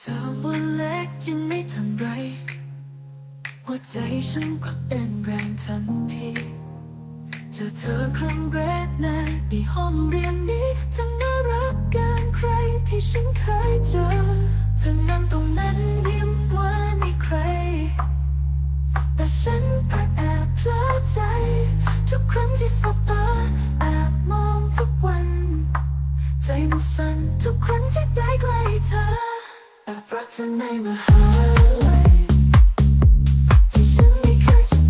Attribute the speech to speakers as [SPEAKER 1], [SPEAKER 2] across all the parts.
[SPEAKER 1] เธอว่าเล็กยังไม่ทันไรหัวใจฉันก็เต้นแรงทันทีเจอเธอครั้งแรกในในห้องเรียนนี้เธอน่ารักเกินใครที่ฉันเคยเจอเธอนั่งตรงนั้นยิ้มหวานให้ใคร แต่ฉันก็แอบเพลอใจ ทุกครั้งที่สบตาแอบมองทุกวัน ใจมันสั่นทุกครั้งที่ได้ใกล้เธอ จะ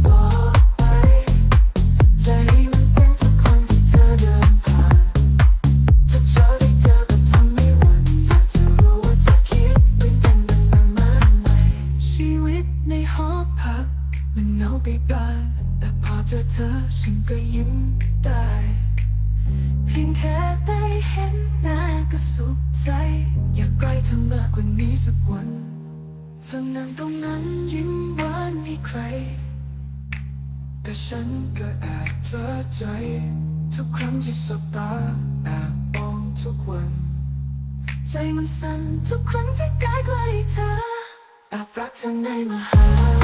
[SPEAKER 1] บอกไปใจมันเป็นทุกครั้งที่เธอเดินผ่านทุกเช้าเธอไม่หวั่นอยากจะรู้ว่าเธอคิดเป็นมันมามากไหมชีวิตในหอพักมันเหงาไปบ้างแต่พอเจอเธอฉันก็ยิ้มได้ เพียงแค่ได้เห็นหน้าก็สุขใจ กใกล้เธอมากกว่านี้สักวันเธอนั่งตรงนั้นยิ้มหวานให้ใคร แต่ฉันก็แอบเพลอใจ ทุกครั้งที่สบตาแอบมองทุกวัน ใจมันสั่นทุกครั้งที่ใกล้ใกล้เธอแอบรักเธอในมหา